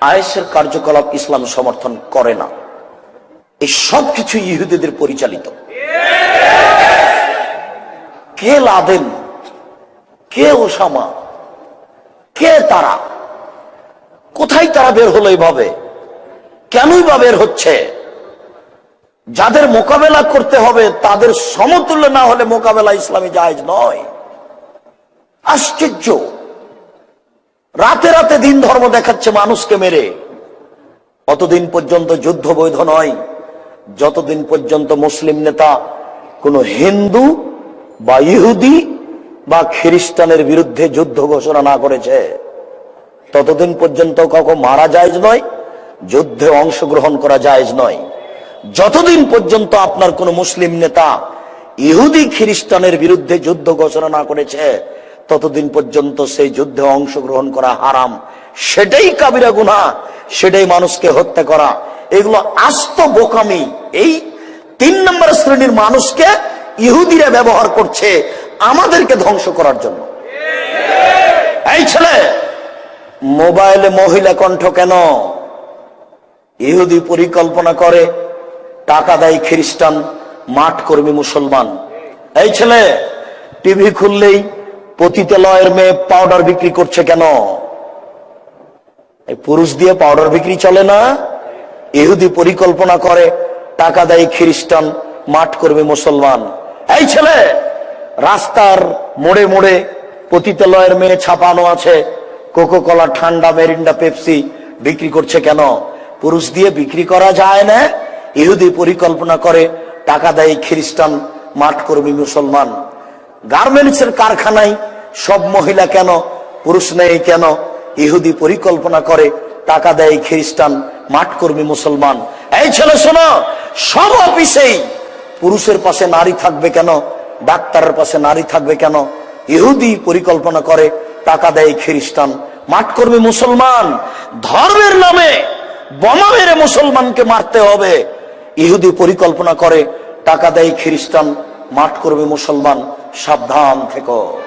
আয়েসের কার্যকলাপ ইসলাম সমর্থন করে? না। এই সব কিছু ইহুদিদের পরিচালিত। কে লাদেন? কে ওসামা? কে তারা? কোথায় তারা বের হলো এইভাবে? কেনই বা বের হচ্ছে? যাদের মোকাবেলা করতে হবে, তাদের সমতুল্য না হলে মোকাবেলা ইসলামী জায়েজ নয়। আশ্চর্য! রাতে রাতে দিন ধর্ম দেখাচ্ছে মানুষকে মেরে। অতদিন পর্যন্ত যুদ্ধ বৈধ নয়। যতদিন পর্যন্ত মুসলিম নেতা কোন হিন্দু বা ইহুদি বা খ্রিস্টানের বিরুদ্ধে যুদ্ধ ঘোষণা না করেছে, ততদিন পর্যন্ত কাউকে মারা যায় নয়, যুদ্ধে অংশগ্রহণ করা যায় নয়। যতদিন পর্যন্ত আপনার কোন মুসলিম নেতা ইহুদি, খ্রিস্টানের বিরুদ্ধে যুদ্ধ ঘোষণা না করেছে ততদিন পর্যন্ত সেই যুদ্ধে অংশগ্রহণ করা হারাম। সেটাই কাবিরা গুনা সেটাই মানুষকে হত্যা করা। এগুলো আস্ত বোকামি। এই তিন নম্বর শ্রেণির মানুষকে ইহুদিরা ব্যবহার করছে আমাদেরকে ধ্বংস করার জন্য। এই ছেলে, মোবাইলে মহিলা কণ্ঠ কেন? ইহুদি পরিকল্পনা করে, টাকা দেয় খ্রিস্টান, মাঠ কর্মী মুসলমান। এই ছেলে, টিভি খুললেই পতিতালয়ের মেয়ে পাউডার বিক্রি করছে কেন? পুরুষ দিয়ে পাউডার বিক্রি চলে না? ইহুদি পরিকল্পনা করে, টাকা দেয় খ্রিস্টান, মাঠ কর্মী মুসলমান। এই ছেলে, রাস্তার মোড়ে মোড়ে পতিতালয়ের মেয়ে ছাপানো আছে। কোকো কলা ঠান্ডা, মেরিন্ডা, পেপসি বিক্রি করছে কেন? পুরুষ দিয়ে বিক্রি করা যায় না? ইহুদি পরিকল্পনা করে, টাকা দেয় খ্রিস্টান, মাঠ কর্মী মুসলমান। গার্মেন্টস এর কারখানায় সব মহিলা কেন, পুরুষ নেই কেন, ইহুদি পরিকল্পনা করে, টাকা দেয় খ্রিস্টান মাঠ কর্মী মুসলমান। এই ছেলে শোনো, সব অফিসেই পুরুষের পাশে নারী থাকবে কেন, ডাক্তারের পাশে নারী থাকবে কেন, ইহুদি পরিকল্পনা করে, টাকা দেয় খ্রিস্টান মাঠ কর্মী মুসলমান। ধর্মের নামে বোমা মেরে মুসলমানকে মারতে হবে। ইহুদি পরিকল্পনা করে, টাকা দেয় খ্রিস্টান মাঠ করবে মুসলমান, সাবধান থেকো।